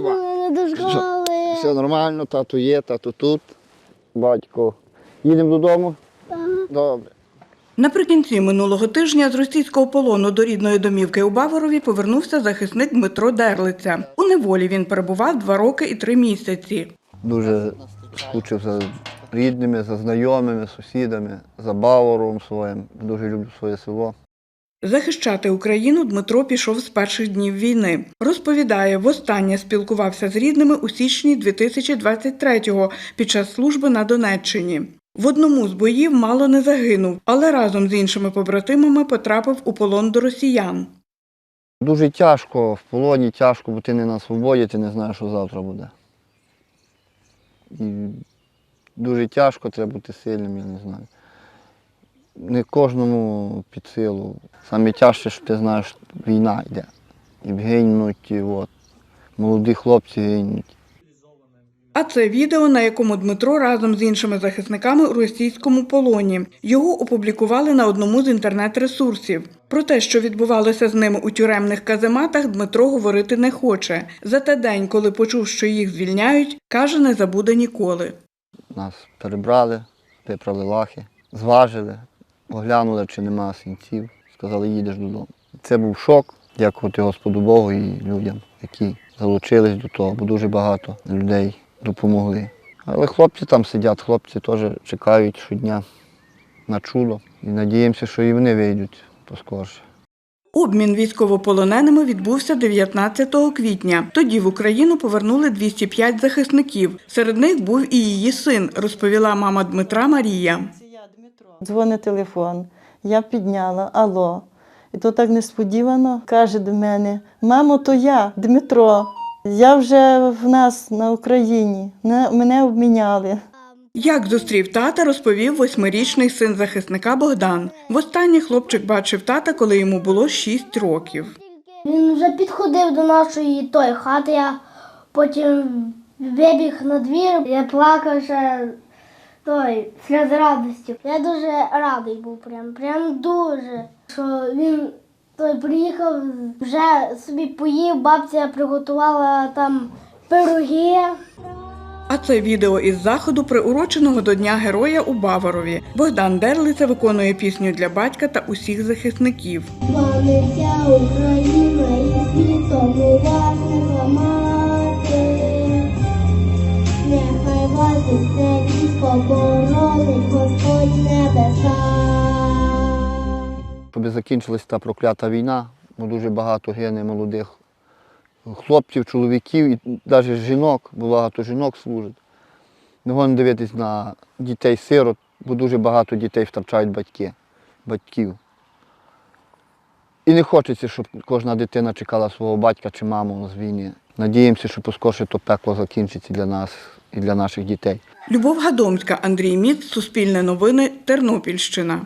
Мене до школи. Все нормально, тато є, тато тут, батько. Їдемо додому? Добре. Наприкінці минулого тижня з російського полону до рідної домівки у Баворові повернувся захисник Дмитро Дерлиця. У неволі він перебував два роки і три місяці. Дуже скучив за рідними, за знайомими, сусідами, за Бавором своїм. Дуже люблю своє село. Захищати Україну Дмитро пішов з перших днів війни. Розповідає, востаннє спілкувався з рідними у січні 2023-го під час служби на Донеччині. В одному з боїв мало не загинув, але разом з іншими побратимами потрапив у полон до росіян. Дуже тяжко, в полоні тяжко, бо ти не на свободі, ти не знаєш, що завтра буде. І дуже тяжко, треба бути сильним, я не знаю. Не кожному під силу. Саме тяжче, що ти знаєш, війна йде. І гинуть, і от. молоді хлопці гинуть. А це відео, на якому Дмитро разом з іншими захисниками у російському полоні. Його опублікували на одному з інтернет-ресурсів. Про те, що відбувалося з ними у тюремних казематах, Дмитро говорити не хоче. Зате день, коли почув, що їх звільняють, каже, не забуде ніколи. Нас перебрали, виправили лахи, зважили, оглянули, чи нема синців. Сказали, їдеш додому. Це був шок, дякувати Господу Богу і людям, які залучились до того, бо дуже багато людей допомогли. Але хлопці там сидять, хлопці теж чекають щодня на чудо. І надіємося, що і вони вийдуть поскорше. Обмін військовополоненими відбувся 19 квітня. Тоді в Україну повернули 205 захисників. Серед них був і її син, розповіла мама Дмитра Марія. Дзвонить телефон. Я підняла, алло. І то так несподівано каже до мене: Мамо, то я, Дмитро. Я вже в нас на Україні. Мене обміняли. Як зустрів тата, розповів восьмирічний син захисника Богдан. Востаннє хлопчик бачив тата, коли йому було 6 років. Він вже підходив до нашої тої хати, я потім вибіг на двір, я плакав ще той сльози радості. Я дуже радий був, прям, прям дуже. Що він той приїхав, вже собі поїв, бабця приготувала там пироги. А це відео із заходу, приуроченого до Дня Героя у Баварові. Богдан Дерлиця виконує пісню для батька та усіх захисників. Славиться Україна і світом уважника мати. Нехай вас усе військо боронить Господь небеса. Щоб закінчилась та проклята війна, бо дуже багато гине молодих хлопців, чоловіків і навіть жінок, бо багато жінок служить. Не можна дивитись на дітей-сирот, бо дуже багато дітей втрачають батьки, батьків. І не хочеться, щоб кожна дитина чекала свого батька чи маму з війни. Надіємося, що поскорше то пекло закінчиться для нас і для наших дітей. Любов Гадомська, Андрій Міц, Суспільне новини, Тернопільщина.